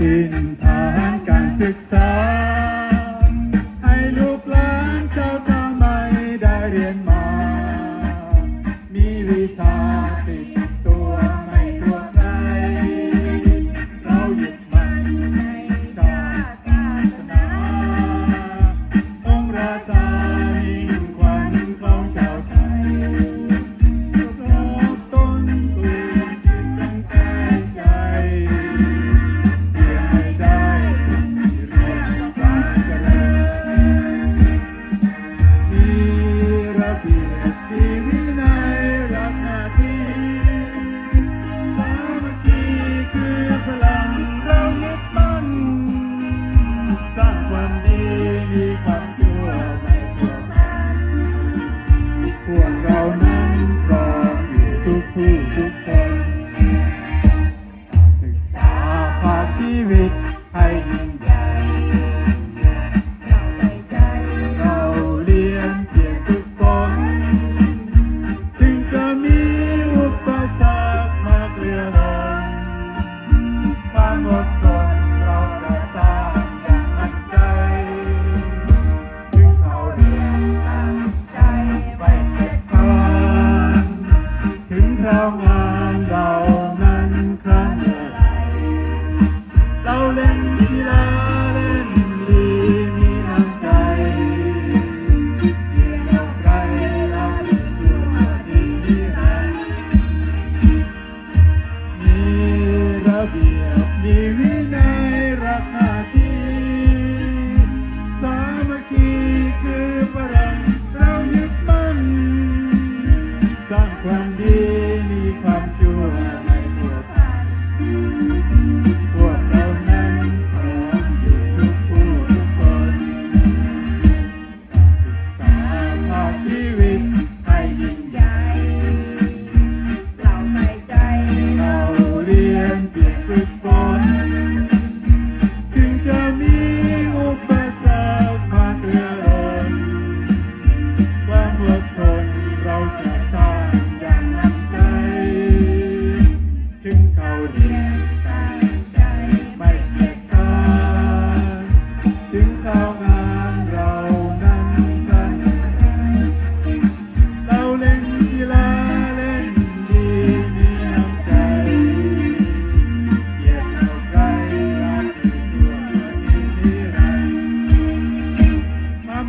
พื้นฐานการศึกษา ให้ลูกหลานชาวทำไมได้เรียนมา มีวิชาติด มีความชั่วในพวกนั้นเรานั้นรออยู่ทุกผู้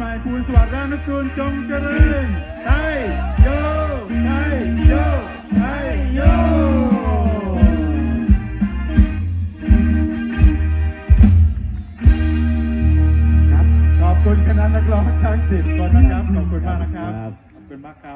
มาม่ภูสวัสดิ์และนุกูลจงเจริญไทยโยไทยโยไทยโยครับขอบคุณคณะนักร้องช่างสิบก่อนนะครับ ขอบคุณมากนะครับ ขอบคุณมากครับ